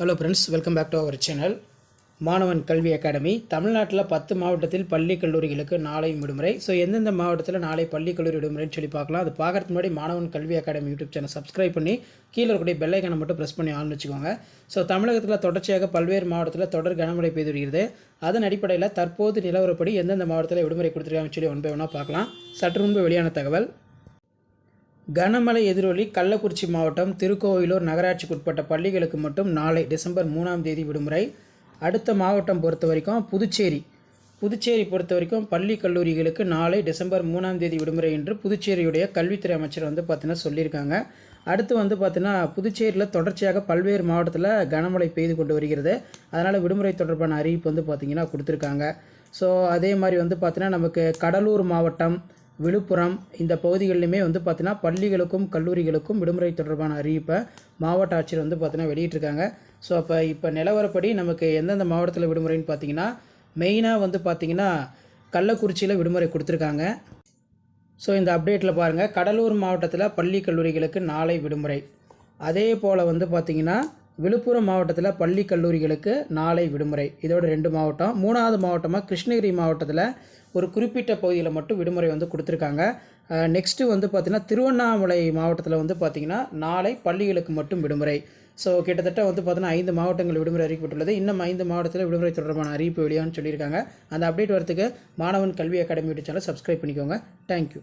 Hello friends welcome back to our channel Maanavan Kalvi academy. தமிழ்நாட்டில் பத்து மாவட்டத்தில் பள்ளி கல்லூரிகளுக்கு நாளை விடுமுறை. ஸோ எந்தெந்த மாவட்டத்தில் நாளை பள்ளி கல்லூரி விடுமுறைன்னு சொல்லி பார்க்கலாம். அது பார்க்கறதுக்கு முன்னாடி மாணவன் Kalvi academy YouTube channel subscribe பண்ணி கீழே இருக்கக்கூடிய பெல்லைக்கனை மட்டும் ப்ரெஸ் பண்ணி ஆன் வச்சுக்கோங்க. ஸோ தமிழகத்தில் தொடர்ச்சியாக பல்வேறு மாவட்டத்தில் தொடர் கனமழை பெய்து வருகிறது அதன் அடிப்படையில் தற்போது நிலவரப்படி எந்தெந்த மாவட்டத்தில் விடுமுறை கொடுத்துருக்காங்கன்னு சொல்லி ஒன் பை ஒன்றா பார்க்கலாம். சற்று முன்பு வெளியான தகவல். கனமழை எதிரொலி கள்ளக்குறிச்சி மாவட்டம் திருக்கோவிலூர் நகராட்சிக்குட்பட்ட பள்ளிகளுக்கு மட்டும் நாளை டிசம்பர் மூணாம் தேதி விடுமுறை. அடுத்த மாவட்டம் பொறுத்த வரைக்கும் புதுச்சேரி. புதுச்சேரி பொறுத்த வரைக்கும் பள்ளி கல்லூரிகளுக்கு நாளை டிசம்பர் மூணாம் தேதி விடுமுறை என்று புதுச்சேரியுடைய கல்வித்துறை அமைச்சர் வந்து பார்த்தீங்கன்னா சொல்லியிருக்காங்க. அடுத்து வந்து பார்த்தீங்கன்னா புதுச்சேரியில் தொடர்ச்சியாக பல்வேறு மாவட்டத்தில் கனமழை பெய்து கொண்டு வருகிறது. அதனால் விடுமுறை தொடர்பான அறிவிப்பு வந்து பார்த்திங்கன்னா கொடுத்துருக்காங்க. ஸோ அதே மாதிரி வந்து பார்த்திங்கன்னா நமக்கு கடலூர் மாவட்டம் விழுப்புரம் இந்த பகுதிகளிலுமே வந்து பார்த்தீங்கன்னா பள்ளிகளுக்கும் கல்லூரிகளுக்கும் விடுமுறை தொடர்பான அறிவிப்பை மாவட்ட ஆட்சியர் வந்து பார்த்தீங்கன்னா வெளியிட்டிருக்காங்க. ஸோ அப்போ இப்போ நிலவரப்படி நமக்கு எந்தெந்த மாவட்டத்தில் விடுமுறைன்னு பார்த்தீங்கன்னா மெயினாக வந்து பார்த்தீங்கன்னா கள்ளக்குறிச்சியில் விடுமுறை கொடுத்துருக்காங்க. ஸோ இந்த அப்டேட்டில் பாருங்கள் கடலூர் மாவட்டத்தில் பள்ளி கல்லூரிகளுக்கு நாளை விடுமுறை. அதே போல் வந்து பார்த்திங்கன்னா விழுப்புரம் மாவட்டத்தில் பள்ளி கல்லூரிகளுக்கு நாளை விடுமுறை. இதோட ரெண்டு மாவட்டம். மூணாவது மாவட்டமாக கிருஷ்ணகிரி மாவட்டத்தில் ஒரு குறிப்பிட்ட பகுதியில் மட்டும் விடுமுறை வந்து கொடுத்துருக்காங்க. நெக்ஸ்ட்டு வந்து பார்த்திங்கன்னா திருவண்ணாமலை மாவட்டத்தில் வந்து பார்த்திங்கன்னா நாளை பள்ளிகளுக்கு மட்டும் விடுமுறை. ஸோ கிட்டத்தட்ட வந்து பார்த்தீங்கன்னா ஐந்து மாவட்டங்கள் விடுமுறை அறிவிக்கப்பட்டுள்ளது. இன்னும் ஐந்து மாவட்டத்தில் விடுமுறை தொடர்பான அறிவிப்பு வெளியான்னு சொல்லியிருக்காங்க. அந்த அப்டேட் வரத்துக்கு Maanavan Kalvi academy YouTube channel subscribe பண்ணிக்கோங்க. Thank you